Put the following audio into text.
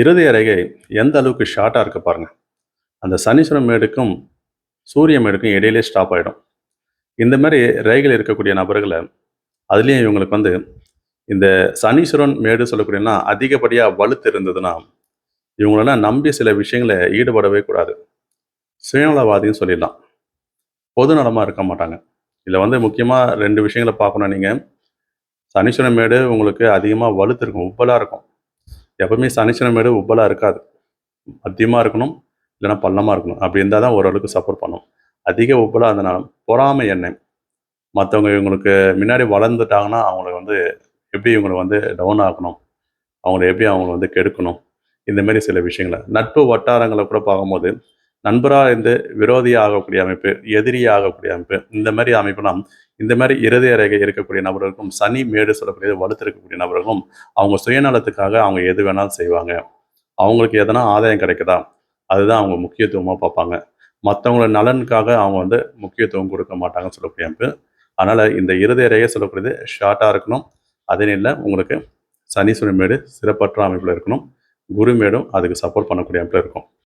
இறுதி அறைகை எந்த அளவுக்கு ஷார்ட்டாக இருக்க பாருங்க. அந்த சனீஸ்வரம் மேடுக்கும் சூரிய மேடுக்கும் இடையிலே ஸ்டாப் ஆகிடும் இந்த மாதிரி ரேகையில் இருக்கக்கூடிய நபர்களை அதுலேயும் இவங்களுக்கு வந்து இந்த சனீஸ்வரன் மேடு சொல்லக்கூடியனா அதிகப்படியாக வலுத்து இருந்ததுன்னா இவங்களெல்லாம் நம்பி சில விஷயங்களை ஈடுபடவே கூடாது. சுயநலவாதின்னு சொல்லிடலாம். பொது நலமாக இருக்க மாட்டாங்க. இதில் வந்து முக்கியமாக ரெண்டு விஷயங்களை பார்க்கணும் நீங்கள் சனீஸ்வரன் மேடு உங்களுக்கு அதிகமாக வலுத்து இருக்கும் உப்பலாக இருக்கும். எப்பவுமே சனிச்சனமேடு மேடு உப்பலாக இருக்காது. மத்தியமாக இருக்கணும் இல்லைன்னா பள்ளமாக இருக்கணும். அப்படி இருந்தால் தான் ஓரளவுக்கு சப்போர்ட் பண்ணும். அதிக உப்பலாக இருந்தனால பொறாமை எண்ணெய் மற்றவங்க இவங்களுக்கு முன்னாடி வளர்ந்துட்டாங்கன்னா அவங்கள வந்து எப்படி இவங்களை வந்து டவுன் ஆகணும் அவங்கள எப்படி அவங்கள வந்து கெடுக்கணும்? இந்தமாரி சில விஷயங்களை. நட்பு வட்டாரங்களை கூட பார்க்கும்போது நண்பராக இருந்து விரோதியாக ஆகக்கூடிய அமைப்பு எதிரியாக ஆகக்கூடிய அமைப்பு இந்த மாதிரி அமைப்புனா இந்த மாதிரி இருதய ரேகை இருக்கக்கூடிய நபர்களுக்கும் சனி மேடு சொல்லக்கூடிய வலுத்திருக்கக்கூடிய நபர்களுக்கும் நபர்களும் அவங்க சுயநலத்துக்காக அவங்க எது வேணாலும் செய்வாங்க. அவங்களுக்கு எதனா ஆதாயம் கிடைக்குதா? அதுதான் அவங்க முக்கியத்துவமாக பார்ப்பாங்க. மற்றவங்களோட நலனுக்காக அவங்க வந்து முக்கியத்துவம் கொடுக்க மாட்டாங்கன்னு சொல்லக்கூடிய அமைப்பு. அதனால் இந்த இருதய ரேகை சொல்லக்கூடியது ஷார்ட்டாக இருக்கணும். அதே இல்லை உங்களுக்கு சனீஸ்வரன் மேடு சிறப்பற்ற அமைப்பில் இருக்கணும். குரு மேடும் அதுக்கு சப்போர்ட் பண்ணக்கூடிய அமைப்பில் இருக்கும்.